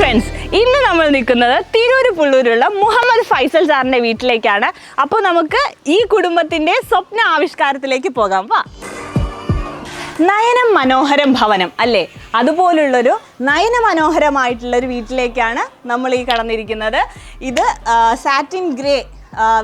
ഇന്ന് നമ്മൾ നിൽക്കുന്നത് തിരൂര് പുള്ളൂരുള്ള മുഹമ്മദ് ഫൈസൽ സാറിന്റെ വീട്ടിലേക്കാണ്. അപ്പോൾ നമുക്ക് ഈ കുടുംബത്തിന്റെ സ്വപ്ന ആവിഷ്കാരത്തിലേക്ക് പോകാം. വാ. നയനം മനോഹരം ഭവനം അല്ലേ? അതുപോലുള്ളൊരു നയന മനോഹരമായിട്ടുള്ളൊരു വീട്ടിലേക്കാണ് നമ്മൾ ഈ കടന്നിരിക്കുന്നത്. ഇത് സാറ്റിൻ ഗ്രേ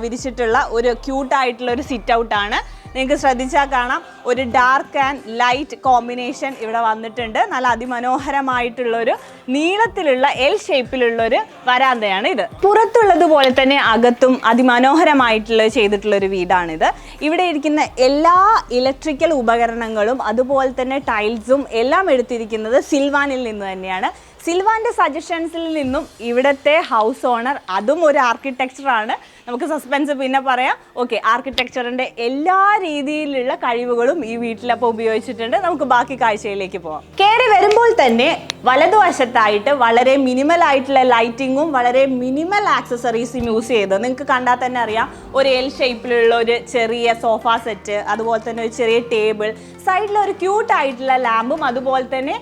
വിരിച്ചിട്ടുള്ള ഒരു ക്യൂട്ടായിട്ടുള്ള ഒരു സിറ്റ് ഔട്ടാണ് നിങ്ങൾക്ക് ശ്രദ്ധിച്ചാൽ കാണാം. ഒരു ഡാർക്ക് ആൻഡ് ലൈറ്റ് കോമ്പിനേഷൻ ഇവിടെ വന്നിട്ടുണ്ട്. നല്ല അതിമനോഹരമായിട്ടുള്ളൊരു നീളത്തിലുള്ള എൽ ഷേപ്പിലുള്ള ഒരു വരാന്തയാണ് ഇത്. പുറത്തുള്ളതുപോലെ തന്നെ അകത്തും അതിമനോഹരമായിട്ടുള്ള ചെയ്തിട്ടുള്ളൊരു വീടാണിത്. ഇവിടെ ഇരിക്കുന്ന എല്ലാ ഇലക്ട്രിക്കൽ ഉപകരണങ്ങളും അതുപോലെ തന്നെ ടൈൽസും എല്ലാം എടുത്തിരിക്കുന്നത് സിൽവാനിൽ നിന്ന് തന്നെയാണ്. സിൽവാന്റെ സജഷൻസിൽ നിന്നും ഇവിടുത്തെ ഹൗസ് ഓണർ അതും ഒരു ആർക്കിടെക്ചറാണ് നമുക്ക് സസ്പെൻസ് പിന്നെ പറയാം. ഓക്കെ ആർക്കിടെക്ചറിന്റെ എല്ലാ രീതിയിലുള്ള കഴിവുകളും ഈ വീട്ടിലപ്പോൾ ഉപയോഗിച്ചിട്ടുണ്ട്. നമുക്ക് ബാക്കി കാഴ്ചയിലേക്ക് പോവാം. കയറി വരുമ്പോൾ തന്നെ വലതുവശത്തായിട്ട് വളരെ മിനിമൽ ആയിട്ടുള്ള ലൈറ്റിങ്ങും വളരെ മിനിമൽ ആക്സസറീസും യൂസ് ചെയ്ത്. നിങ്ങൾക്ക് കണ്ടാൽ തന്നെ അറിയാം. ഒരു എൽ ഷേപ്പിലുള്ള ഒരു ചെറിയ സോഫ സെറ്റ് അതുപോലെ തന്നെ ഒരു ചെറിയ ടേബിൾ സൈഡിൽ ഒരു ക്യൂട്ട് ആയിട്ടുള്ള ലാമ്പും അതുപോലെ തന്നെ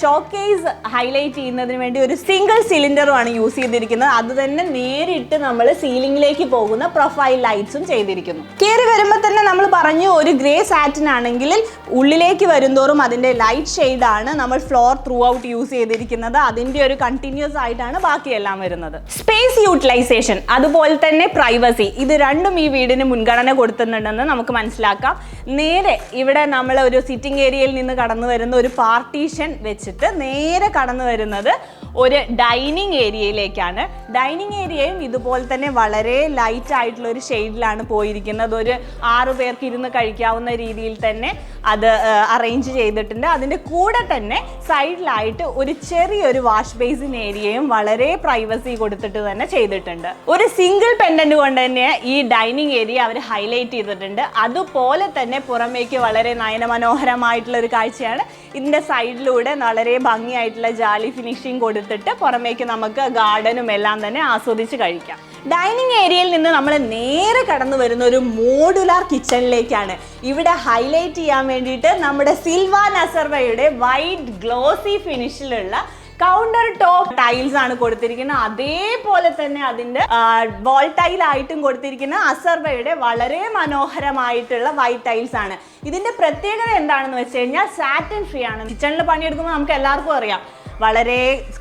ഷോക്കേസ് ഹൈലൈറ്റ് ചെയ്യുന്നതിന് വേണ്ടി ഒരു സിംഗിൾ സിലിണ്ടറുമാണ് യൂസ് ചെയ്തിരിക്കുന്നത്. അത് തന്നെ നേരിട്ട് നമ്മൾ സീലിംഗിലേക്ക് പോകുന്ന പ്രൊഫൈൽ ലൈറ്റ്സും ചെയ്തിരിക്കുന്നു. കയറി വരുമ്പോൾ തന്നെ നമ്മൾ പറഞ്ഞു ഒരു ഗ്രേ സാറ്റിൻ ആണെങ്കിൽ ഉള്ളിലേക്ക് വരുന്തോറും അതിന്റെ ലൈറ്റ് ഷെയ്ഡാണ് നമ്മൾ ഫ്ലോർ ത്രൂ ഔട്ട് യൂസ് ചെയ്തിരിക്കുന്നത്. അതിന്റെ ഒരു കണ്ടിന്യൂസ് ആയിട്ടാണ് ബാക്കിയെല്ലാം വരുന്നത്. സ്പേസ് യൂട്ടിലൈസേഷൻ അതുപോലെ തന്നെ പ്രൈവസി ഇത് രണ്ടും ഈ വീടിന് മുൻഗണന കൊടുക്കുന്നുണ്ടെന്ന് നമുക്ക് മനസ്സിലാക്കാം. നേരെ ഇവിടെ നമ്മൾ ഒരു സിറ്റിംഗ് ഏരിയയിൽ നിന്ന് കടന്നു വരുന്ന ഒരു പാർട്ടീഷൻ വെച്ചിട്ട് നേരെ കടന്നു വരുന്നത് ഒരു ഡൈനിങ് ഏരിയയിലേക്കാണ്. ഡൈനിങ് ഏരിയയും ഇതുപോലെ തന്നെ വളരെ ലൈറ്റ് ആയിട്ടുള്ള ഒരു ഷെയ്ഡിലാണ് പോയിരിക്കുന്നത്. ഒരു ആറു പേർക്ക് ഇരുന്ന് കഴിക്കാവുന്ന രീതിയിൽ തന്നെ അത് അറേഞ്ച് ചെയ്തിട്ടുണ്ട്. അതിന്റെ കൂടെ തന്നെ സൈഡിലായിട്ട് ഒരു ചെറിയൊരു വാഷ് ബേസിൻ ഏരിയയും വളരെ പ്രൈവസി കൊടുത്തിട്ട് തന്നെ ചെയ്തിട്ടുണ്ട്. ഒരു സിംഗിൾ പെൻഡന്റ് കൊണ്ട് തന്നെ ഈ ഡൈനിങ് ഏരിയ അവർ ഹൈലൈറ്റ് ചെയ്തിട്ടുണ്ട്. അതുപോലെ തന്നെ പുറമേക്ക് വളരെ നയനമനോഹരമായിട്ടുള്ള ഒരു കാഴ്ചയാണ്. ഇതിന്റെ സൈഡിലൂടെ വളരെ ഭംഗിയായിട്ടുള്ള ജാലി ഫിനിഷിങ് കൊടുത്തിട്ട് പുറമേക്ക് നമുക്ക് ഗാർഡനും എല്ലാം തന്നെ ആസ്വദിച്ച് കഴിക്കാം. ഡൈനിങ് ഏരിയയിൽ നിന്ന് നമ്മൾ നേരെ കടന്നു വരുന്ന ഒരു മോഡുലാർ കിച്ചണിലേക്കാണ്. ഇവിടെ ഹൈലൈറ്റ് ചെയ്യാൻ വേണ്ടിയിട്ട് നമ്മുടെ സിൽവ നസർവയുടെ വൈറ്റ് ഗ്ലോസി ഫിനിഷിലുള്ള കൗണ്ടർ ടോപ്പ് ടൈൽസ് ആണ് കൊടുത്തിരിക്കുന്നത്. അതേപോലെ തന്നെ അതിന്റെ വോൾ ടൈൽ ആയിട്ടും കൊടുത്തിരിക്കുന്ന അസർവയുടെ വളരെ മനോഹരമായിട്ടുള്ള വൈറ്റ് ടൈൽസ് ആണ്. ഇതിന്റെ പ്രത്യേകത എന്താണെന്ന് വെച്ച് കഴിഞ്ഞാൽ സാറ്റിൻ ഫ്രീ ആണ്. കിച്ചണിൽ പണിയെടുക്കുമ്പോൾ നമുക്ക് എല്ലാവർക്കും അറിയാം. വളരെ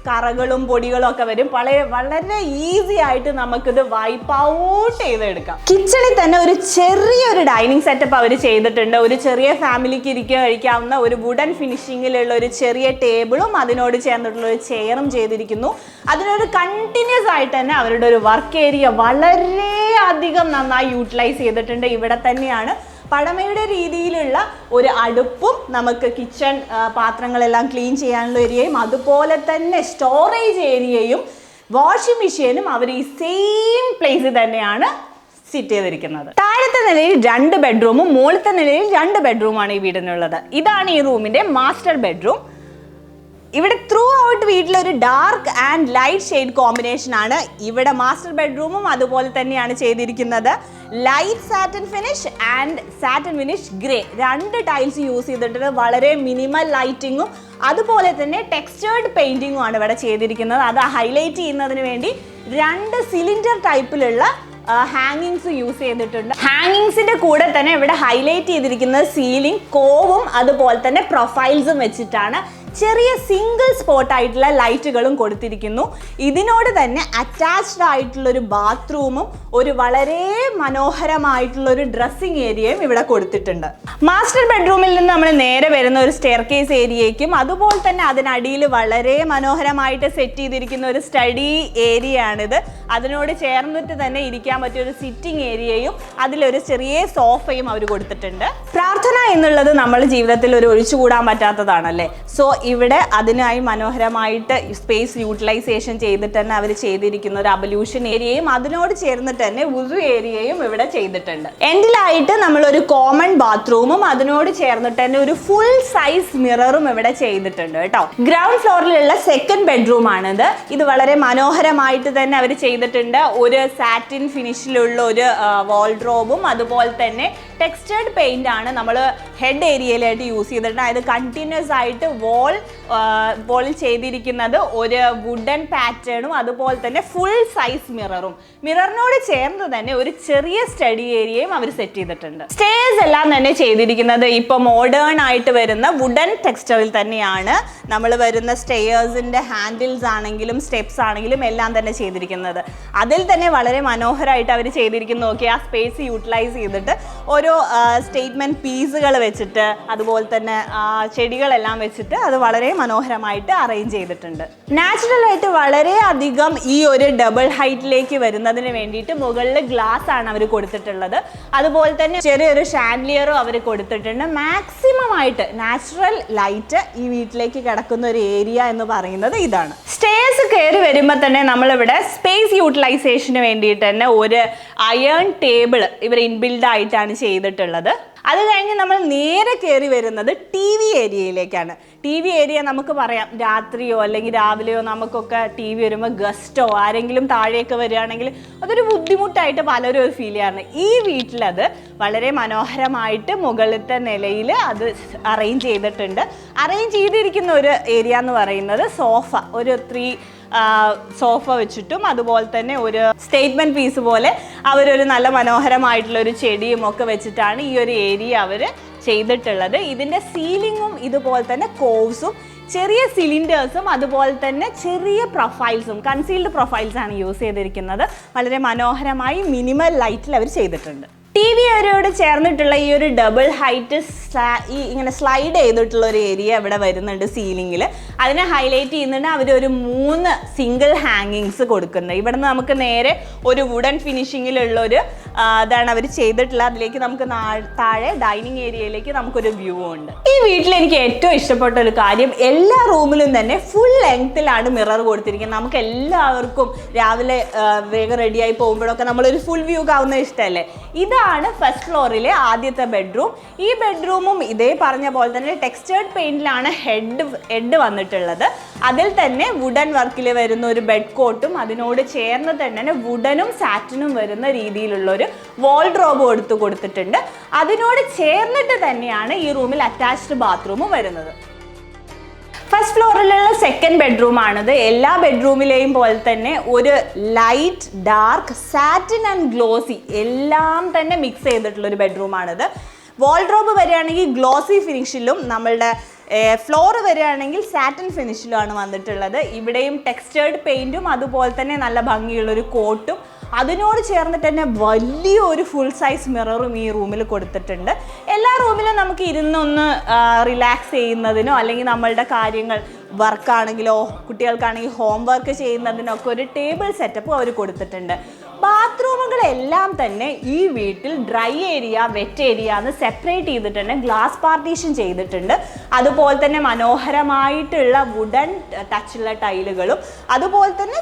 കറകളും പൊടികളും ഒക്കെ വരും. വളരെ വളരെ ഈസി ആയിട്ട് നമുക്കിത് വൈപ്പ് ഔട്ട് ചെയ്തെടുക്കാം. കിച്ചണിൽ തന്നെ ഒരു ചെറിയൊരു ഡൈനിങ് സെറ്റപ്പ് അവർ ചെയ്തിട്ടുണ്ട്. ഒരു ചെറിയ ഫാമിലിക്ക് ഇരിക്കുക കഴിക്കാവുന്ന ഒരു വുഡൻ ഫിനിഷിങ്ങിലുള്ള ഒരു ചെറിയ ടേബിളും അതിനോട് ചേർന്നിട്ടുള്ള ഒരു ചെയറും ചെയ്തിരിക്കുന്നു. അതിനൊരു കണ്ടിന്യൂസ് ആയിട്ട് തന്നെ അവരുടെ ഒരു വർക്ക് ഏരിയ വളരെ അധികം നന്നായി യൂട്ടിലൈസ് ചെയ്തിട്ടുണ്ട്. ഇവിടെ തന്നെയാണ് പഴമയുടെ രീതിയിലുള്ള ഒരു അടുപ്പും നമുക്ക് കിച്ചൺ പാത്രങ്ങളെല്ലാം ക്ലീൻ ചെയ്യാനുള്ള ഏരിയയും അതുപോലെ തന്നെ സ്റ്റോറേജ് ഏരിയയും വാഷിംഗ് മെഷീനും അവർ ഈ സെയിം പ്ലേസിൽ തന്നെയാണ് സിറ്റ് ചെയ്തിരിക്കുന്നത്. താഴത്തെ നിലയിൽ രണ്ട് ബെഡ്റൂമും മുകളിലത്തെ നിലയിൽ രണ്ട് ബെഡ്റൂമാണ് ഈ വീടിനുള്ളത്. ഇതാണ് ഈ റൂമിന്റെ മാസ്റ്റർ ബെഡ്റൂം ഇവിടെ ത്രൂ ഔട്ട് വീട്ടിലൊരു dark and light shade combination ആണ് ഇവിടെ മാസ്റ്റർ ബെഡ്റൂമും അതുപോലെ തന്നെയാണ് ചെയ്തിരിക്കുന്നത്. Light satin finish and satin finish grey രണ്ട് ടൈൽസ് യൂസ് ചെയ്തിട്ടുണ്ട് വളരെ മിനിമൽ ലൈറ്റിങ്ങും അതുപോലെ തന്നെ ടെക്സ്റ്റേർഡ് പെയിന്റിങ്ങും ആണ് ഇവിടെ ചെയ്തിരിക്കുന്നത്. അത് ഹൈലൈറ്റ് ചെയ്യുന്നതിന് വേണ്ടി രണ്ട് സിലിണ്ടർ ടൈപ്പിലുള്ള ഹാങ്ങിങ്സ് യൂസ് ചെയ്തിട്ടുണ്ട്. ഹാങ്ങിങ്സിന്റെ കൂടെ തന്നെ ഇവിടെ ഹൈലൈറ്റ് ചെയ്തിരിക്കുന്നത് സീലിംഗ് കോവും അതുപോലെ തന്നെ പ്രൊഫൈൽസും വെച്ചിട്ടാണ്. ചെറിയ സിംഗിൾ സ്പോട്ട് ആയിട്ടുള്ള ലൈറ്റുകളും കൊടുത്തിരിക്കുന്നു. ഇതിനോട് തന്നെ അറ്റാച്ച്ഡ് ആയിട്ടുള്ള ഒരു ബാത്റൂമും ഒരു വളരെ മനോഹരമായിട്ടുള്ള ഒരു ഡ്രസ്സിങ് ഏരിയയും ഇവിടെ കൊടുത്തിട്ടുണ്ട്. മാസ്റ്റർ ബെഡ്റൂമിൽ നിന്ന് നമ്മൾ നേരെ വരുന്ന ഒരു സ്റ്റെയർ കേസ് ഏരിയയ്ക്കും അതുപോലെ തന്നെ അതിനടിയിൽ വളരെ മനോഹരമായിട്ട് സെറ്റ് ചെയ്തിരിക്കുന്ന ഒരു സ്റ്റഡി ഏരിയ ആണിത്. അതിനോട് ചേർന്നിട്ട് തന്നെ ഇരിക്കാൻ പറ്റിയ ഒരു സിറ്റിംഗ് ഏരിയയും അതിലൊരു ചെറിയ സോഫയും അവർ കൊടുത്തിട്ടുണ്ട്. എന്നുള്ളത് നമ്മുടെ ജീവിതത്തിൽ ഒരു ഒഴിച്ചുകൂടാൻ പറ്റാത്തതാണല്ലേ? സോ ഇവിടെ അതിനായി മനോഹരമായിട്ട് സ്പേസ് യൂട്ടിലൈസേഷൻ ചെയ്തിട്ട് തന്നെ അവർ ചെയ്തിരിക്കുന്ന ഒരു അബല്യൂഷൻ ഏരിയയും അതിനോട് ചേർന്നിട്ട് തന്നെ ഉസു ഏരിയയും ഇവിടെ ചെയ്തിട്ടുണ്ട്. എൻഡിലായിട്ട് നമ്മളൊരു കോമൺ ബാത്റൂമും അതിനോട് ചേർന്നിട്ട് തന്നെ ഒരു ഫുൾ സൈസ് മിററും ഇവിടെ ചെയ്തിട്ടുണ്ട് കേട്ടോ. ഗ്രൗണ്ട് ഫ്ലോറിലുള്ള സെക്കൻഡ് ബെഡ്റൂം ആണിത്. ഇത് വളരെ മനോഹരമായിട്ട് തന്നെ അവർ ചെയ്തിട്ടുണ്ട്. ഒരു സാറ്റിൻ ഫിനിഷിലുള്ള ഒരു വാൾഡ്രോബും അതുപോലെ തന്നെ ടെക്സ്റ്റേർഡ് പെയിന്റ് ആണ് നമ്മൾ ഹെഡ് ഏരിയയിലായിട്ട് യൂസ് ചെയ്തിട്ടുണ്ട്. അതായത് കണ്ടിന്യൂസ് ആയിട്ട് വോൾ വോളിൽ ചെയ്തിരിക്കുന്നത് ഒരു വുഡൻ പാറ്റേണും അതുപോലെ തന്നെ ഫുൾ സൈസ് മിററും മിററിനോട് ചേർന്ന് തന്നെ ഒരു ചെറിയ സ്റ്റഡി ഏരിയയും അവർ സെറ്റ് ചെയ്തിട്ടുണ്ട്. സ്റ്റേഴ്സ് എല്ലാം തന്നെ ചെയ്തിരിക്കുന്നത് ഇപ്പോൾ മോഡേൺ ആയിട്ട് വരുന്ന വുഡൻ ടെക്സ്റ്ററിൽ തന്നെയാണ്. നമ്മൾ വരുന്ന സ്റ്റെയേഴ്സിന്റെ ഹാൻഡിൽസ് ആണെങ്കിലും സ്റ്റെപ്സ് ആണെങ്കിലും എല്ലാം തന്നെ ചെയ്തിരിക്കുന്നത്. അതിൽ തന്നെ വളരെ മനോഹരമായിട്ട് അവർ ചെയ്തിരിക്കുന്നു നോക്കി ആ സ്പേസ് യൂട്ടിലൈസ് ചെയ്തിട്ട് ഓരോ സ്റ്റേറ്റ്മെന്റ് പീസുകൾ വെച്ചിട്ട് അതുപോലെ തന്നെ ചെടികളെല്ലാം വെച്ചിട്ട് അത് വളരെ മനോഹരമായിട്ട് അറേഞ്ച് ചെയ്തിട്ടുണ്ട്. നാച്ചുറലായിട്ട് വളരെ അധികം ഈ ഒരു ഡബിൾ ഹൈറ്റിലേക്ക് വരുന്നതിന് വേണ്ടിയിട്ട് മുകളിൽ ഗ്ലാസ് ആണ് അവർ കൊടുത്തിട്ടുള്ളത്. അതുപോലെ തന്നെ ചെറിയൊരു ഷാൻലിയറും അവർ കൊടുത്തിട്ടുണ്ട്. മാക്സിമം ആയിട്ട് നാച്ചുറൽ ലൈറ്റ് ഈ വീട്ടിലേക്ക് കിടക്കുന്ന ഒരു ഏരിയ എന്ന് പറയുന്നത് ഇതാണ്. സ്റ്റേഴ്സ് കയറി വരുമ്പോൾ തന്നെ നമ്മളിവിടെ സ്പേസ് യൂട്ടിലൈസേഷന് വേണ്ടിയിട്ട് തന്നെ ഒരു അയൺ ടേബിൾ ഇവർ ഇൻബിൽഡ് ആയിട്ടാണ് ചെയ്തിട്ടുള്ളത്. അത് കഴിഞ്ഞ് നമ്മൾ നേരെ കയറി വരുന്നത് ടി വി ഏരിയയിലേക്കാണ് ടി വി ഏരിയ നമുക്ക് പറയാം രാത്രിയോ അല്ലെങ്കിൽ രാവിലെയോ നമുക്കൊക്കെ ടി വി വരുമ്പോൾ ഗസ്റ്റോ ആരെങ്കിലും താഴെയൊക്കെ വരികയാണെങ്കിൽ അതൊരു ബുദ്ധിമുട്ടായിട്ട് പലരും ഫീൽ ചെയ്യാറുണ്ട്. ഈ വീട്ടിലത് വളരെ മനോഹരമായിട്ട് മുകളിലത്തെ നിലയിൽ അത് അറേഞ്ച് ചെയ്തിട്ടുണ്ട്. അറേഞ്ച് ചെയ്തിരിക്കുന്ന ഒരു ഏരിയ എന്ന് പറയുന്നത് സോഫ ഒരു ത്രീ സോഫ വെച്ചിട്ടും അതുപോലെ തന്നെ ഒരു സ്റ്റേറ്റ്മെന്റ് പീസ് പോലെ അവരൊരു നല്ല മനോഹരമായിട്ടുള്ള ഒരു ചെടിയും ഒക്കെ വെച്ചിട്ടാണ് ഈ ഒരു ഏരിയ അവർ ചെയ്തിട്ടുള്ളത്. ഇതിന്റെ സീലിങ്ങും ഇതുപോലെ തന്നെ കോവ്സും ചെറിയ സിലിണ്ടേഴ്സും അതുപോലെ തന്നെ ചെറിയ പ്രൊഫൈൽസും കൺസീൽഡ് പ്രൊഫൈൽസാണ് യൂസ് ചെയ്തിരിക്കുന്നത്. വളരെ മനോഹരമായി മിനിമൽ ലൈറ്റിൽ അവർ ചെയ്തിട്ടുണ്ട്. ടി വി ഏരിയയോട് ചേർന്നിട്ടുള്ള ഈ ഒരു ഡബിൾ ഹൈറ്റ് ഈ ഇങ്ങനെ സ്ലൈഡ് ചെയ്തിട്ടുള്ള ഒരു ഏരിയ ഇവിടെ വരുന്നുണ്ട് സീലിങ്ങിൽ അതിനെ ഹൈലൈറ്റ് ചെയ്യുന്നുണ്ട്. അവർ ഒരു മൂന്ന് സിംഗിൾ ഹാങ്ങിങ്സ് കൊടുക്കുന്നത് ഇവിടെ നിന്ന് നമുക്ക് നേരെ ഒരു വുഡൻ ഫിനിഷിങ്ങിലുള്ള ഒരു അതാണ് അവർ ചെയ്തിട്ടുള്ളത്. അതിലേക്ക് നമുക്ക് താഴെ ഡൈനിങ് ഏരിയയിലേക്ക് നമുക്കൊരു വ്യൂ ഉണ്ട്. ഈ വീട്ടിൽ എനിക്ക് ഏറ്റവും ഇഷ്ടപ്പെട്ട ഒരു കാര്യം എല്ലാ റൂമിലും തന്നെ ഫുൾ ലെങ്ത്തിലാണ് മിറർ കൊടുത്തിരിക്കുന്നത്. നമുക്ക് എല്ലാവർക്കും രാവിലെ വേഗം റെഡിയായി പോകുമ്പോഴൊക്കെ നമ്മളൊരു ഫുൾ വ്യൂ കാണുന്നത് ഇഷ്ടമല്ലേ ഇതാണ് ഫസ്റ്റ് ഫ്ലോറിലെ ആദ്യത്തെ ബെഡ്റൂം ഈ ബെഡ്റൂമും ഇതേ പറഞ്ഞ പോലെ തന്നെ ടെക്സ്റ്റേർഡ് പെയിന്റിലാണ് ഹെഡ് ഹെഡ് വന്നിട്ടുള്ളത്. അതിൽ തന്നെ വുഡൻ വർക്കിൽ വരുന്ന ഒരു ബെഡ് കോട്ടും അതിനോട് ചേർന്ന് തന്നെ വുഡനും സാറ്റിനും വരുന്ന രീതിയിലുള്ള ഒരു വാൾഡ്രോബ് എടുത്ത് കൊടുത്തിട്ടുണ്ട്. അതിനോട് ചേർന്നിട്ട് തന്നെയാണ് ഈ റൂമിൽ അറ്റാച്ച്ഡ് ബാത്റൂമും വരുന്നത്. ഫസ്റ്റ് ഫ്ലോറിലുള്ള സെക്കൻഡ് ബെഡ്റൂം ആണിത്. എല്ലാ ബെഡ്റൂമിലെയും പോലെ തന്നെ ഒരു light dark satin and glossy എല്ലാം തന്നെ മിക്സ് ചെയ്തിട്ടുള്ള ഒരു ബെഡ്റൂം ആണിത്. വാൾഡ്രോബ് വരികയാണെങ്കിൽ ഗ്ലോസി ഫിനിഷിലും നമ്മളുടെ ഫ്ലോർ വരികയാണെങ്കിൽ സാറ്റിൻ ഫിനിഷിലുമാണ് വന്നിട്ടുള്ളത്. ഇവിടെയും ടെക്സ്റ്റേർഡ് പെയിന്റും അതുപോലെ തന്നെ നല്ല ഭംഗിയുള്ളൊരു കോട്ടും അതിനോട് ചേർന്നിട്ട് തന്നെ വലിയൊരു ഫുൾ സൈസ് മിററും ഈ റൂമിൽ കൊടുത്തിട്ടുണ്ട്. എല്ലാ റൂമിലും നമുക്ക് ഇരുന്നൊന്ന് റിലാക്സ് ചെയ്യുന്നതിനോ അല്ലെങ്കിൽ നമ്മളുടെ കാര്യങ്ങൾ വർക്കാണെങ്കിലോ കുട്ടികൾക്കാണെങ്കിൽ ഹോം വർക്ക് ചെയ്യുന്നതിനൊക്കെ ഒരു ടേബിൾ സെറ്റപ്പ് അവർ കൊടുത്തിട്ടുണ്ട്. ബാത്റൂമുകളെല്ലാം തന്നെ ഈ വീട്ടിൽ ഡ്രൈ ഏരിയ വെറ്റ് ഏരിയ എന്ന് സെപ്പറേറ്റ് ചെയ്തിട്ടുണ്ട് ഗ്ലാസ് പാർട്ടീഷൻ ചെയ്തിട്ടുണ്ട്. അതുപോലെ തന്നെ മനോഹരമായിട്ടുള്ള വുഡൻ ടച്ചുള്ള ടൈലുകളും. അതുപോലെ തന്നെ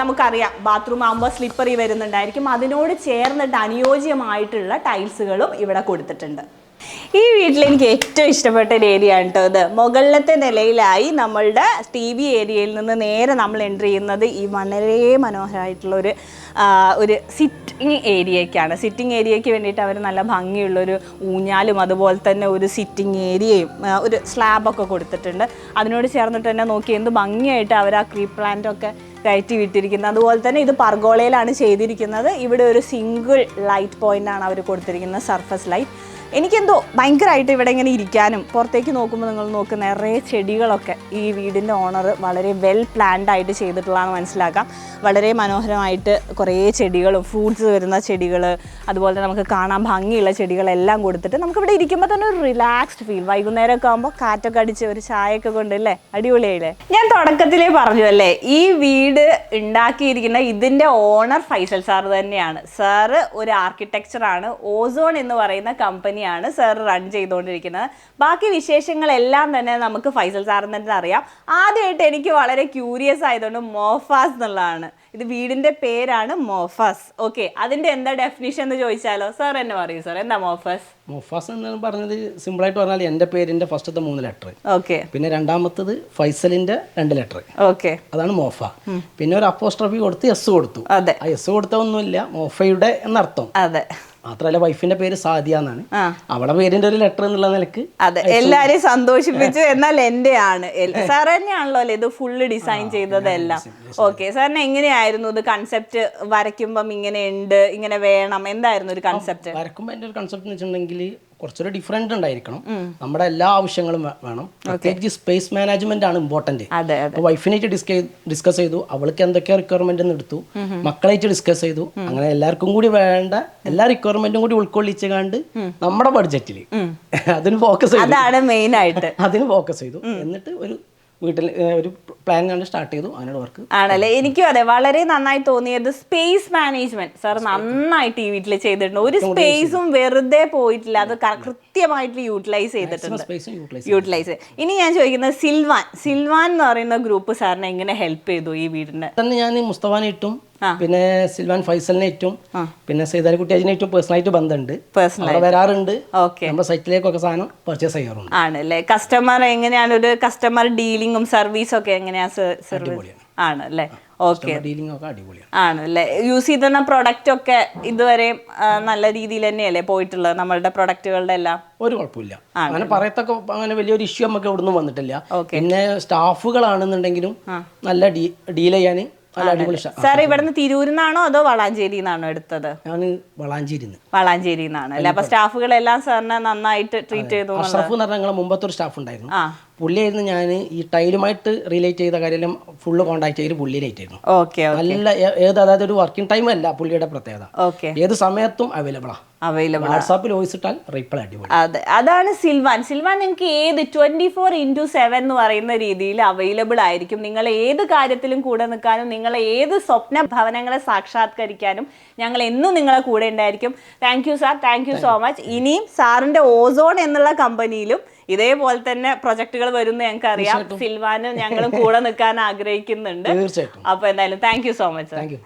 നമുക്കറിയാം ബാത്റൂം ആകുമ്പോൾ സ്ലിപ്പറി വരുന്നുണ്ടായിരിക്കും. അതിനോട് ചേർന്നിട്ട് അനുയോജ്യമായിട്ടുള്ള ടൈൽസുകളും ഇവിടെ കൊടുത്തിട്ടുണ്ട്. ഈ വീട്ടിൽ എനിക്ക് ഏറ്റവും ഇഷ്ടപ്പെട്ട ഒരു ഏരിയ ആണ് കേട്ടോ ഇത്. മുകളിലത്തെ നിലയിലായി നമ്മളുടെ ടി വി ഏരിയയിൽ നിന്ന് നേരെ നമ്മൾ എന്റർ ചെയ്യുന്നത് ഈ വളരെ മനോഹരമായിട്ടുള്ള ഒരു ഒരു സിറ്റിംഗ് ഏരിയയ്ക്കാണ് സിറ്റിംഗ് ഏരിയയ്ക്ക് വേണ്ടിയിട്ട് അവർ നല്ല ഭംഗിയുള്ളൊരു ഊഞ്ഞാലും അതുപോലെ തന്നെ ഒരു സിറ്റിംഗ് ഏരിയയും ഒരു സ്ലാബൊക്കെ കൊടുത്തിട്ടുണ്ട്. അതിനോട് ചേർന്നിട്ട് തന്നെ നോക്കി എന്ത് ഭംഗിയായിട്ട് അവർ ആ ക്രീ പ്ലാന്റൊക്കെ കയറ്റി വിട്ടിരിക്കുന്നത് അതുപോലെ തന്നെ ഇത് പർഗോളയിലാണ് ചെയ്തിരിക്കുന്നത്. ഇവിടെ ഒരു സിംഗിൾ ലൈറ്റ് പോയിന്റാണ് അവർ കൊടുത്തിരിക്കുന്നത് സർഫസ് ലൈറ്റ് എനിക്കെന്തോ ഭയങ്കരമായിട്ട് ഇവിടെ ഇങ്ങനെ ഇരിക്കാനും പുറത്തേക്ക് നോക്കുമ്പോൾ നിങ്ങൾ നോക്കുന്ന നിറയെ ചെടികളൊക്കെ ഈ വീടിന്റെ ഓണർ വളരെ വെൽ പ്ലാൻഡ് ആയിട്ട് ചെയ്തിട്ടുള്ളതാണ് മനസ്സിലാക്കാം. വളരെ മനോഹരമായിട്ട് കുറേ ചെടികളും ഫ്രൂട്ട്സ് വരുന്ന ചെടികൾ അതുപോലെ നമുക്ക് കാണാൻ ഭംഗിയുള്ള ചെടികളെല്ലാം കൊടുത്തിട്ട് നമുക്കിവിടെ ഇരിക്കുമ്പോൾ തന്നെ ഒരു റിലാക്സ്ഡ് ഫീൽ വൈകുന്നേരമൊക്കെ ആകുമ്പോൾ കാറ്റൊക്കെ അടിച്ച് ഒരു ചായയൊക്കെ കൊണ്ടല്ലേ അടിപൊളിയായില്ലേ? ഞാൻ തുടക്കത്തിലേ പറഞ്ഞു അല്ലേ ഈ വീട് ഉണ്ടാക്കിയിരിക്കുന്ന ഇതിന്റെ ഓണർ ഫൈസൽ സാർ തന്നെയാണ്. സാറ് ഒരു ആർക്കിടെക്ചറാണ് ഓസോൺ എന്ന് പറയുന്ന കമ്പനിയാണ് സർ റൺ ചെയ്തുകൊണ്ടിരിക്കുന്നത്. ബാക്കി വിശേഷങ്ങളെല്ലാം തന്നെ നമുക്ക് ഫൈസൽ സാറിന് തന്നെ അറിയാം. ആദ്യമായിട്ട് എനിക്ക് വളരെ ക്യൂരിയസ് ആയതുകൊണ്ട് മോഫാസ് എന്നുള്ളതാണ്. ഇത് വീടിന്റെ പേരാണ് മോഫാസ്. ഓക്കെ അതിന്റെ എന്താ ഡെഫിനിഷൻ എന്ന് ചോദിച്ചാലോ? സാർ എന്നെ പറയൂ സാർ എന്താ മോഫാസ്? മൊഫാസ് എന്ന് പറഞ്ഞത് സിമ്പിളായിട്ട് പറഞ്ഞാൽ എന്റെ പേരിന്റെ ഫസ്റ്റത്തെ മൂന്ന് ലെറ്റർ ഓക്കെ പിന്നെ രണ്ടാമത്തത് ഫൈസലിന്റെ രണ്ട് ലെറ്റർ ഓക്കെ അതാണ് മോഫ. പിന്നെ ഒരു അപ്പോസ്ട്രഫി കൊടുത്ത് എസ് കൊടുത്തു. അതെ. ആ എസ് കൊടുത്ത ഒന്നുമില്ല മോഫയുടെ എന്നർത്ഥം. അതെ. മാത്രമല്ല വൈഫിന്റെ പേര് സാദിയ എന്നാണ്. അവളെ പേരിന്റെ ഒരു ലെറ്റർ എന്നുള്ള നിലയ്ക്ക് അതെ എല്ലാരെയും സന്തോഷിപ്പിച്ചു എന്നാൽ എന്റെ ആണ് സാർ തന്നെയാണല്ലോ അല്ലേ ഇത് ഫുള്ള് ഡിസൈൻ ചെയ്തതെല്ലാം? ഓക്കെ സാറിന് എങ്ങനെയായിരുന്നു ഇത് കൺസെപ്റ്റ് വരയ്ക്കുമ്പം ഇങ്ങനെ ഉണ്ട് ഇങ്ങനെ വേണം? എന്തായിരുന്നു ഒരു കൺസെപ്റ്റ് വരക്കുമ്പോൾ എന്റെ ഒരു കൺസെപ്റ്റ് എന്ന് വെച്ചിട്ടുണ്ടെങ്കിൽ കുറച്ചൊരു ഡിഫറെന്റ് ഉണ്ടായിരിക്കണം. നമ്മുടെ എല്ലാ ആവശ്യങ്ങളും വേണം. പ്രത്യേകിച്ച് സ്പേസ് മാനേജ്മെന്റ് ആണ് ഇമ്പോർട്ടന്റ് അപ്പോൾ വൈഫിനായിട്ട് ഡിസ്ക ഡിസ്കസ് ചെയ്തു. അവൾക്ക് എന്തൊക്കെ റിക്വയർമെന്റ് എടുത്തു. മക്കളായിട്ട് ഡിസ്കസ് ചെയ്തു. അങ്ങനെ എല്ലാവർക്കും കൂടി വേണ്ട എല്ലാ റിക്വയർമെന്റും കൂടി ഉൾക്കൊള്ളിച്ച് കണ്ട് നമ്മുടെ ബഡ്ജറ്റിൽ അതിന് ഫോക്കസ് ചെയ്തു. അതിന് ഫോക്കസ് ചെയ്തു. എന്നിട്ട് ഒരു വീട്ടിൽ ഒരു പ്ലാൻ കണ്ട് സ്റ്റാർട്ട് ചെയ്തു. അങ്ങനെ വർക്ക് ആണല്ലേ? എനിക്കും അതെ. വളരെ നന്നായി തോന്നിയത് സ്പേസ് മാനേജ്മെന്റ് സാർ നന്നായിട്ട് ഈ വീട്ടിൽ ചെയ്തിട്ടുണ്ട്. ഒരു സ്പേസും വെറുതെ പോയിട്ടില്ല. അത് കൃത്യമായിട്ട് യൂട്ടിലൈസ് ചെയ്തിട്ടുണ്ട്. യൂട്ടിലൈസ് ഇനി ഞാൻ ചോദിക്കുന്നത് സിൽവാൻ. സിൽവാൻ എന്ന് പറയുന്ന ഗ്രൂപ്പ് സാറിനെ എങ്ങനെ ഹെൽപ്പ് ചെയ്തു ഈ വീടിന്? തന്നെ ഞാൻ മുസ്തഫാനെ ഇട്ടും പിന്നെ സിൽവാൻ ഫൈസലിനെ ഇട്ടും പിന്നെ സൈതാലിക്കുട്ടി അജിനായിട്ടും പേഴ്സണലായിട്ട് ബന്ധമുണ്ട്. പേഴ്സണൽ വരാറുണ്ട്. നമ്മുടെ സൈറ്റിലേക്കൊക്കെ സാധനം പർച്ചേസ് ചെയ്യാറുണ്ട്. ആണല്ലേ? കസ്റ്റമർ എങ്ങനെയാണ് ഒരു കസ്റ്റമർ ഡീലിംഗും സർവീസും ഒക്കെ എങ്ങനെയാ സർവീസ് ആണല്ലേ? ഡീലിംഗ് ഒക്കെ അടിപൊളിയാണ്. ആണല്ലേ? യൂസ് ചെയ്തിരുന്ന പ്രൊഡക്റ്റ് ഒക്കെ ഇതുവരെ നല്ല രീതിയിൽ തന്നെയല്ലേ പോയിട്ടുള്ളത്? നമ്മളുടെ പ്രൊഡക്റ്റുകളുടെ എല്ലാം? ഒരു കുഴപ്പമില്ല. അങ്ങനെ പറയത്തൊക്കെ അങ്ങനെ വലിയൊരു ഇഷ്യൂ നമുക്ക് എവിടെ നിന്നും വന്നിട്ടില്ല. പിന്നെ സ്റ്റാഫുകളാണെന്നുണ്ടെങ്കിലും നല്ല ഡീൽ ചെയ്യാൻ സാർ ഇവിടുന്ന് തിരൂരിന്നാണോ അതോ വളാഞ്ചേരി നിന്നാണോ എടുത്തത്? ഞാൻ വളാഞ്ചേരി നിന്നാണ് അല്ലെ? അപ്പൊ സ്റ്റാഫുകളെല്ലാം സാറിനെ നന്നായിട്ട് ട്രീറ്റ് ചെയ്തു അഷ്റഫ് എന്ന് പറഞ്ഞാൽ മുമ്പത്തെ ഒരു സ്റ്റാഫ് ഉണ്ടായിരുന്നു പുള്ളിയായിരുന്നു ഞാൻ ഈ ടൈലുമായിട്ട് റിലേറ്റ് ചെയ്ത കാര്യമെല്ലാം ഫുള്ള് കോൺടാക്ട് ചെയ്ത് പുള്ളിയിലായിട്ടായിരുന്നു ഓക്കെ നല്ല ഏത് അതായത് ഒരു വർക്കിംഗ് ടൈം അല്ല പുള്ളിയുടെ പ്രത്യേകത. ഓക്കെ ഏത് സമയത്തും അവൈലബിളാ അവൈലബിൾ വാട്സാപ്പിൽ വോയിസ് ഇട്ടാൽ റിപ്ലൈ അടിപൊളി. അതെ. അതാണ് സിൽവാൻ. സിൽവാൻ നിങ്ങൾക്ക് ഏത് ട്വന്റി ഫോർ ഇന്റു സെവൻ എന്ന് പറയുന്ന രീതിയിൽ അവൈലബിൾ ആയിരിക്കും. നിങ്ങൾ ഏത് കാര്യത്തിലും കൂടെ നിൽക്കാനും നിങ്ങളെ ഏത് സ്വപ്ന ഭവനങ്ങളെ സാക്ഷാത്കരിക്കാനും ഞങ്ങൾ എന്നും നിങ്ങളെ കൂടെ ഉണ്ടായിരിക്കും. Thank you sir thank you so much ഇനിയും സാറിന്റെ ഓസോൺ എന്നുള്ള കമ്പനിയിലും ഇതേപോലെ തന്നെ പ്രൊജക്ടുകൾ വരുന്ന ഞങ്ങൾക്ക് അറിയാം. സിൽവാനും ഞങ്ങളും കൂടെ നിൽക്കാൻ ആഗ്രഹിക്കുന്നുണ്ട്. അപ്പൊ എന്തായാലും thank you so much thank you